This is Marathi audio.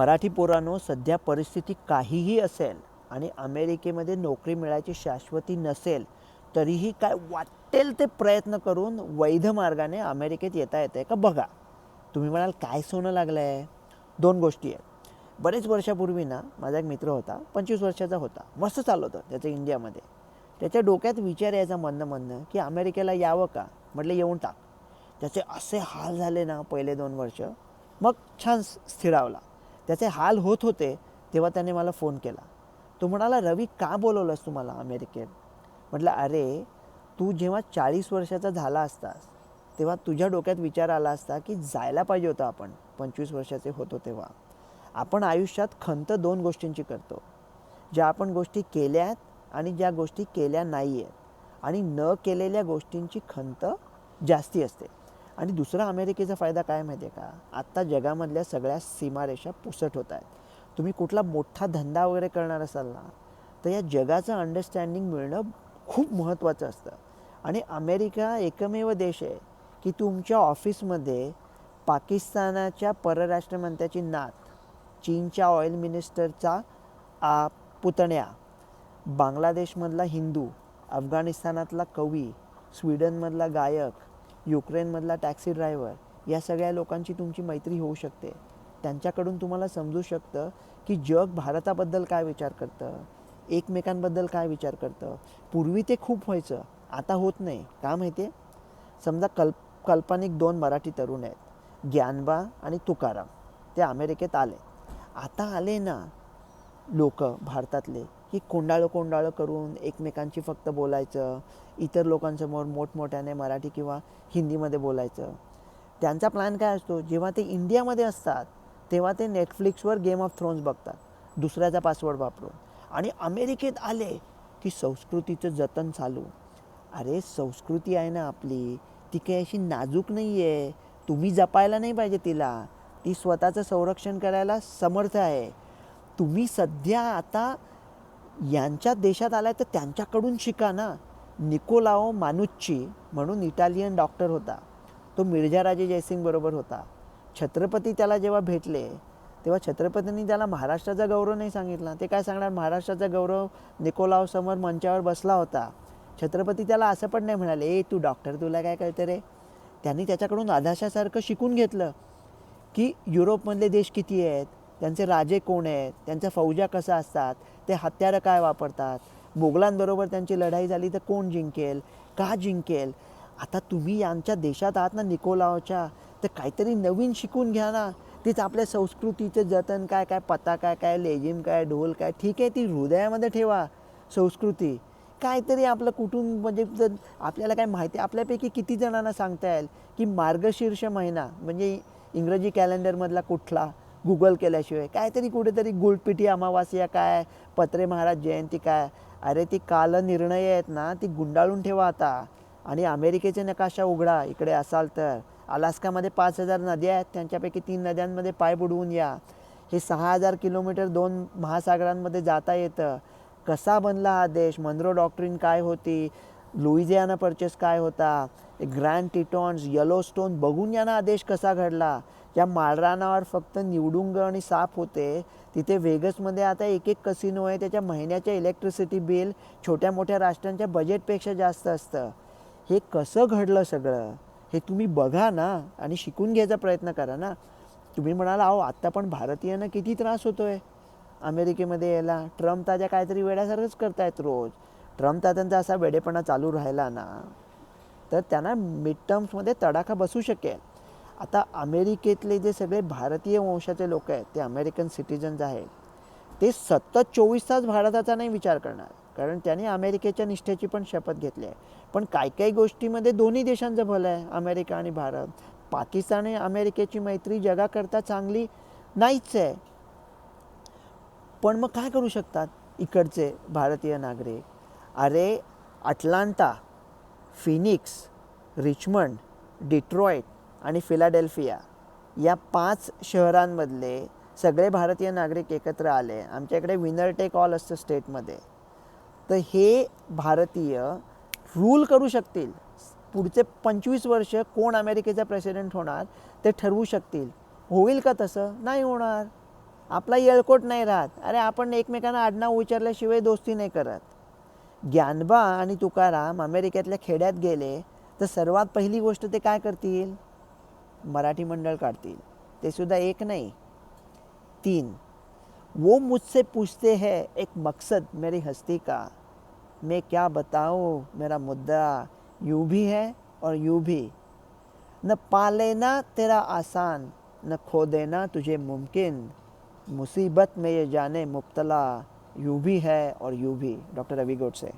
मराठी पोरांनो सध्या परिस्थिती काहीही असेल आणि अमेरिकेमध्ये नोकरी मिळायची शाश्वती नसेल तरीही काय वाटेल ते प्रयत्न करून वैध मार्गाने अमेरिकेत येता येतं आहे का बघा. तुम्ही म्हणाल काय सोनं लागलं आहे दोन गोष्टी आहेत. बरेच वर्षापूर्वी ना माझा एक मित्र होता पंचवीस वर्षाचा होता मस्त चाललं होतं त्याचं इंडियामध्ये. त्याच्या डोक्यात विचार यायचा म्हणणं म्हणणं की अमेरिकेला यावं का? म्हटलं येऊन टाक. त्याचे असे हाल झाले ना पहिले दोन वर्ष. मग छान स्थिरावला. त्याचे हाल होत होते तेव्हा त्याने मला फोन केला. तो म्हणाला रवी का बोलवलंस तू मला अमेरिकेत? म्हटलं अरे तू जेव्हा चाळीस वर्षाचा झाला असतास तेव्हा तुझ्या डोक्यात विचार आला असता की जायला पाहिजे होतं आपण पंचवीस वर्षाचे होतो तेव्हा. आपण आयुष्यात खंत दोन गोष्टींची करतो. ज्या आपण गोष्टी केल्यात आणि ज्या गोष्टी केल्या नाही आहेत आणि न केलेल्या गोष्टींची खंत जास्ती असते. आणि दुसरा अमेरिकेचा फायदा काय माहिती आहे का? आत्ता जगामधल्या सगळ्या सीमारेषा पुसट होत आहेत. तुम्ही कुठला मोठा धंदा वगैरे करणार असाल ना तर या जगाचं अंडरस्टँडिंग मिळणं खूप महत्त्वाचं असतं. आणि अमेरिका एकमेव देश आहे की तुमच्या ऑफिसमध्ये पाकिस्तानाच्या परराष्ट्रमंत्र्याची नात चीनच्या ऑइल मिनिस्टरचा पुतण्या बांगलादेशमधला हिंदू अफगाणिस्तानातला कवी स्वीडनमधला गायक युक्रेनमधला टॅक्सी ड्रायव्हर या सगळ्या लोकांची तुमची मैत्री होऊ शकते. त्यांच्याकडून तुम्हाला समजू शकतं की जग भारताबद्दल काय विचार करतं एकमेकांबद्दल काय विचार करतं. पूर्वी ते खूप व्हायचं आता होत नाही. का माहिती आहे समजा कल्प काल्पनिक दोन मराठी तरुण आहेत ज्ञानबा आणि तुकाराम. ते अमेरिकेत आले. आता आले ना लोक भारतातले की कोंडाळं कोंडाळं करून एकमेकांशी फक्त बोलायचं इतर लोकांसमोर मोठमोठ्याने मराठी किंवा हिंदीमध्ये बोलायचं. त्यांचा प्लॅन काय असतो? जेव्हा ते इंडियामध्ये असतात तेव्हा ते नेटफ्लिक्सवर गेम ऑफ थ्रोन्स बघतात दुसऱ्याचा पासवर्ड वापरून. आणि अमेरिकेत आले की संस्कृतीचं जतन चालू. अरे संस्कृती आहे ना आपली. ती काही अशी नाजूक नाही आहे तुम्ही जपायला नाही पाहिजे तिला. ती स्वतःचं संरक्षण करायला समर्थ आहे. तुम्ही सध्या आता यांच्या देशात आलाय तर त्यांच्याकडून शिका ना. निकोलाओ मानुच्ची म्हणून इटालियन डॉक्टर होता. तो मिर्झाराजे जयसिंग बरोबर होता. छत्रपती त्याला जेव्हा भेटले तेव्हा छत्रपतींनी त्याला महाराष्ट्राचा गौरव नाही सांगितला. ते काय सांगणार? महाराष्ट्राचा गौरव निकोलाव समोर मंचावर बसला होता. छत्रपती त्याला असं पण नाही म्हणाले ए तू डॉक्टर तुला काय कळतं रे? त्यांनी त्याच्याकडून आधाशासारखं शिकून घेतलं की युरोपमधले देश किती आहेत? त्यांचे राजे कोण आहेत? त्यांच्या फौजा कसा असतात? ते हत्यारं काय वापरतात? मोगलांबरोबर त्यांची लढाई झाली तर कोण जिंकेल? का जिंकेल? आता तुम्ही यांच्या देशात आहात ना निकोलावच्या तर काहीतरी नवीन शिकून घ्या ना. तीच आपल्या संस्कृतीचं जतन काय काय पता काय काय लेझिम काय ढोल काय ठीक आहे ती हृदयामध्ये ठेवा संस्कृती. काहीतरी आपलं कुटुंब म्हणजे जर आपल्याला काय माहिती आपल्यापैकी किती जणांना सांगता येईल की मार्गशीर्ष महिना म्हणजे इंग्रजी कॅलेंडरमधला कुठला गुगल केल्याशिवाय. काहीतरी कुठेतरी गुळपिठी अमावास्या काय पत्रे महाराज जयंती काय. अरे ती काल निर्णय आहेत ना ती गुंडाळून ठेवा आता. आणि अमेरिकेचे नकाशा उघडा इकडे असाल तर. अलास्कामध्ये पाच हजार नद्या आहेत त्यांच्यापैकी तीन नद्यांमध्ये पाय बुडवून या. हे सहा हजार किलोमीटर दोन महासागरांमध्ये जाता येतं. कसा बनला हा देश? मनरो डॉक्ट्रिन काय होती? लुईजियाना परचेस काय होता? ग्रँड टिटॉन्स येलोस्टोन बघून या ना कसा घडला? या माळरानावर फक्त निवडुंग आणि साप होते तिथे वेगसमध्ये आता एक एक कसिनो आहे त्याच्या महिन्याच्या इलेक्ट्रिसिटी बिल छोट्या मोठ्या राष्ट्रांच्या बजेटपेक्षा जास्त असतं. हे कसं घडलं सगळं? हे तुम्ही बघा ना आणि शिकून घ्यायचा प्रयत्न करा ना. तुम्ही म्हणाला अहो आत्ता पण भारतीयांना किती त्रास होतो आहे अमेरिकेमध्ये यायला. ट्रम्प ताज्या काहीतरी वेड्यासारखंच करतायत रोज. ट्रम्प त्यांचा असा वेडेपणा चालू राहिला ना तर त्यांना मिडटर्म्समध्ये तडाखा बसू शकेल. आता अमेरिकेतले जे सगळे भारतीय वंशाचे लोक आहेत ते अमेरिकन सिटिझन्स आहेत ते सतत चोवीस तास भारताचा नाही विचार करणार कारण त्यांनी अमेरिकेच्या निष्ठेची पण शपथ घेतली आहे. पण काही काही गोष्टीमध्ये दोन्ही देशांचं भलं आहे अमेरिका आणि भारत. पाकिस्तान आणि अमेरिकेची मैत्री जगाकरता चांगली नाहीच आहे. पण मग काय करू शकतात इकडचे भारतीय नागरिक? अरे अटलांटा फिनिक्स रिचमंड डिट्रॉईट आणि फिलाडेल्फिया या पाच शहरांमधले सगळे भारतीय नागरिक एकत्र आले. आमच्याकडे विनर टेक ऑल असतं स्टेटमध्ये तर हे भारतीय रूल करू शकतील. पुढचे पंचवीस वर्ष कोण अमेरिकेचा प्रेसिडेंट होणार ते ठरवू शकतील. होईल का तसं? नाही होणार. आपला येळकोट नाही राहत. अरे आपण एकमेकांना आडनाव विचारल्याशिवाय दोस्ती नाही करत. ज्ञानबा आणि तुकाराम अमेरिकेतल्या खेड्यात गेले, तर सर्वात पहिली गोष्ट ते काय करतील? मराठी मंडळ काढतील. ते सुद्धा एक नाही. तीन, वो मुझसे पूछते हैं एक मकसद मेरी हस्ती का. मैं क्या बताऊँ? मेरा मुद्दा यूँ भी है और यूँ भी. न पा लेना तेरा आसान, न खो देना तुझे मुमकिन. मुसीबत में ये जाने मुब्तला. यू भी है और यू भी डॉक्टर रवि गोडसे।